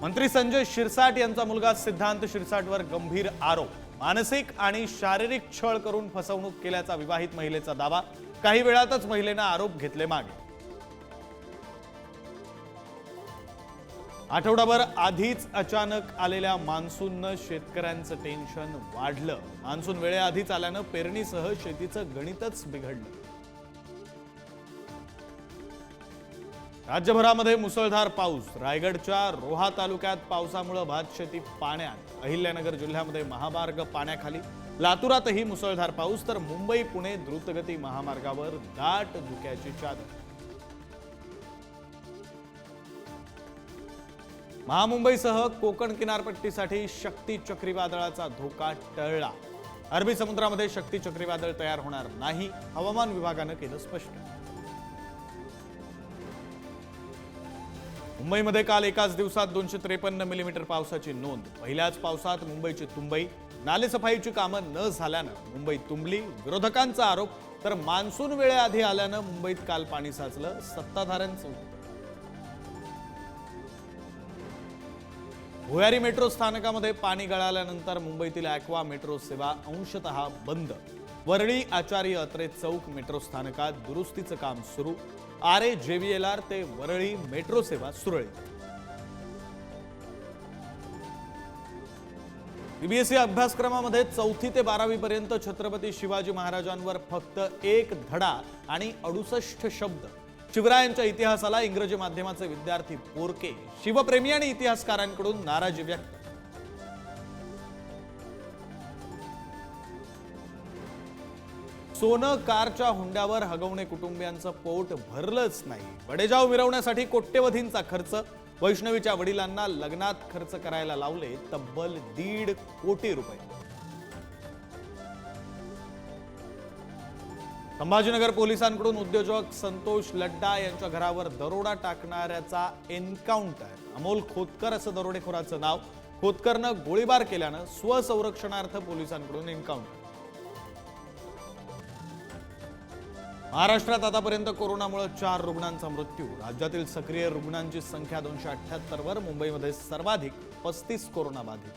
मंत्री संजय शिरसाट यांचा मुलगा सिद्धांत शिरसाटवर गंभीर आरोप. मानसिक आणि शारीरिक छळ करून फसवणूक केल्याचा विवाहित महिलेचा दावा. काही वेळातच महिलेनं आरोप घेतले मागे. आठवडाभर आधीच अचानक आलेल्या मान्सूननं शेतकऱ्यांचं टेन्शन वाढलं. मान्सून वेळेआधीच आल्यानं पेरणीसह शेतीचं गणितच बिघडलं. राज्यभरामध्ये मुसळधार पाऊस. रायगडच्या रोहा तालुक्यात पावसामुळं भातशेती पाण्यात. अहिल्यानगर जिल्ह्यामध्ये महामार्ग पाण्याखाली. लातुरातही मुसळधार पाऊस तर मुंबई पुणे द्रुतगती महामार्गावर दाट धुक्याची चादर. महामुंबईसह कोकण किनारपट्टीसाठी शक्ती चक्रीवादळाचा धोका टळला. अरबी समुद्रामध्ये शक्ती चक्रीवादळ तयार होणार नाही हवामान विभागानं केलं स्पष्ट. मुंबईमध्ये काल एकाच दिवसात दोनशे त्रेपन्न मिलीमीटर पावसाची नोंद. पहिल्याच पावसात मुंबईची तुंबई. नालेसफाईची कामं न झाल्यानं मुंबई तुंबली. विरोधकांचा आरोप तर मान्सून वेळेआधी आल्यानं मुंबईत काल पाणी साचलं सत्ताधाऱ्यांचं भुयारी मेट्रो स्थानकामध्ये पाणी गळाल्यानंतर मुंबईतील ॲक्वा मेट्रो सेवा अंशतः बंद. वरळी आचार्य अत्रे चौक मेट्रो स्थानकात दुरुस्तीचं काम सुरू. आर ए जेव्हीएलआर ते वरळी मेट्रो सेवा सुरळीत. बीबीएससी अभ्यासक्रमामध्ये चौथी ते बारावी पर्यंत छत्रपती शिवाजी महाराजांवर फक्त एक धडा आणि अडुसष्ट शब्द. शिवरायांच्या इतिहासाला इंग्रजी माध्यमाचे विद्यार्थी पोरके शिवप्रेमी आणि इतिहासकारांकडून नाराजी व्यक्त. सोनं कारच्या हुंड्यावर हगवणे कुटुंबियांचं पोट भरलंच नाही. बडेजाव मिरवण्यासाठी कोट्यवधींचा खर्च. वैष्णवीच्या वडिलांना लग्नात खर्च करायला लावले तब्बल दीड कोटी रुपये. संभाजीनगर पोलिसांकडून उद्योजक संतोष लड्डा यांच्या घरावर दरोडा टाकणाऱ्याचा एन्काउंटर. अमोल खोतकर असं दरोडेखोराचं नाव. खोतकरनं गोळीबार केल्यानं स्वसंरक्षणार्थ पोलिसांकडून एन्काउंटर. महाराष्ट्रात आतापर्यंत कोरोनामुळे चार रुग्णांचा मृत्यू. राज्यातील सक्रिय रुग्णांची संख्या दोनशे अठ्ठ्याहत्तरवर मुंबईमध्ये सर्वाधिक पस्तीस कोरोनाबाधित.